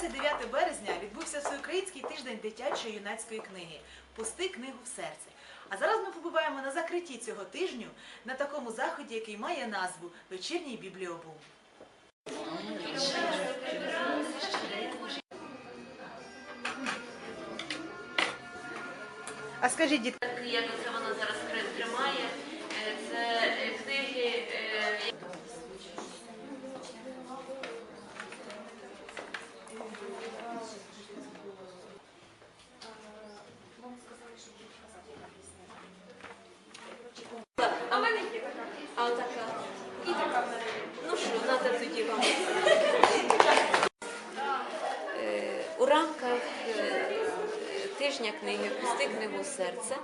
29 березня відбувся всеукраїнський тиждень дитячої юнацької книги Пусти книгу в серце. А зараз ми побуваємо на закритті цього тижню на такому заході, який має назву Вечірній бібліобум. А скажіть, дітки, як це вона зараз тримає, е, це е, книги. е, А в мене є така. А отака. І така в мене. Ну що, треба тоді вам. Е, У рамках е, тижня книги Пусти книгу серця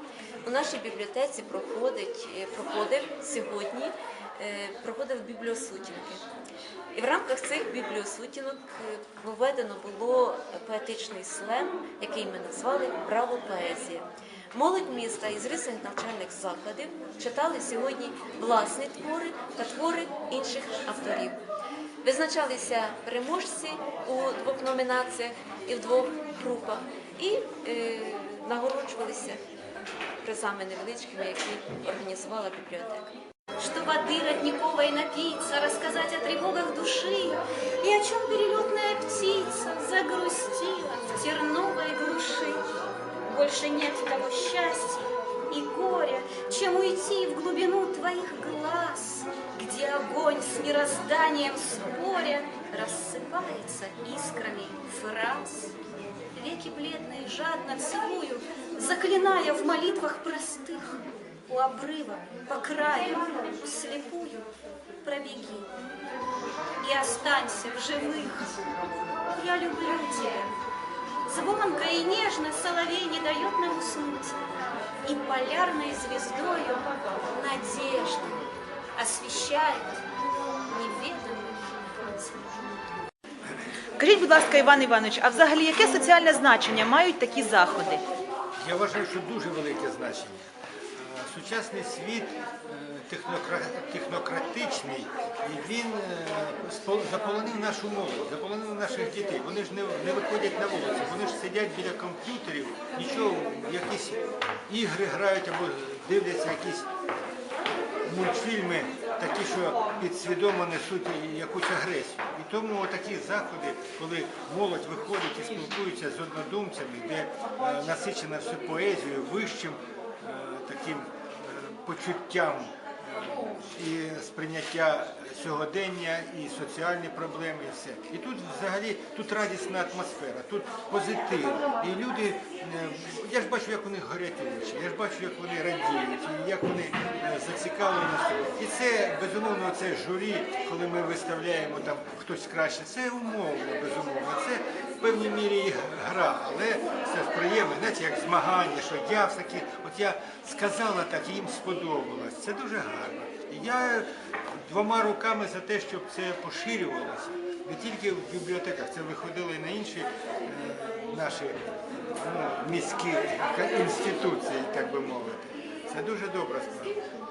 у нашій бібліотеці проходить, е, проходив сьогодні, проходив бібліосутінки. І в рамках цих бібліосутінок проведено було поетичний слем, який ми назвали Браво поезія. Молодь міста із різних навчальних закладів читали сьогодні власні твори та твори інших авторів. Визначалися переможці у двох номінаціях і в двох групах, і е, нагороджувалися призами невеличкими, які організувала бібліотека. Что воды родниковой напиться, рассказать о тревогах души, И о чем перелетная птица загрустила в терновой глуши. Больше нет того счастья и горя, чем уйти в глубину твоих глаз, Где огонь с мирозданием споря рассыпается искрами фраз. Веки бледные жадно целую, заклиная в молитвах простых, у обрыва, по краю, слепую, пробеги и останься в живых. Я люблю тебя. Звонко и нежно и полярной звездою надежды освещает неведомый путь. скажіть, будь ласка, Іван Іванович, а взагалі яке соціальне значення мають такі заходи? Я вважаю, що дуже велике значення. Сучасний світ е, технократичний, і він е, заполонив нашу молодь, заполонив наших дітей. Вони ж не, виходять на вулицю, вони ж сидять біля комп'ютерів, нічого, якісь ігри грають або дивляться якісь мультфільми, такі, що підсвідомо несуть якусь агресію. І тому такі заходи, коли молодь виходить і спілкується з однодумцями, де е, насичена все поезією, вищим почуттям е, і сприйняття сьогодення, і соціальні проблеми, і все. І тут взагалі тут радісна атмосфера, тут позитив. І люди, е, я ж бачу, як них горять очі, я ж бачу, як вони радіють, і як вони е, зацікавлені. І це безумовно це журі, коли ми виставляємо там хтось краще, це умовно, безумовно. Це в певній мірі гра, але це ж знаєте, як змагання, що я все-таки, от я сказала так, і їм сподобалось. Це дуже гарно. І я двома руками за те, щоб це поширювалося. Не тільки в бібліотеках, це виходило і на інші е, наші ну, міські інституції, так би мовити. Це дуже добра справа.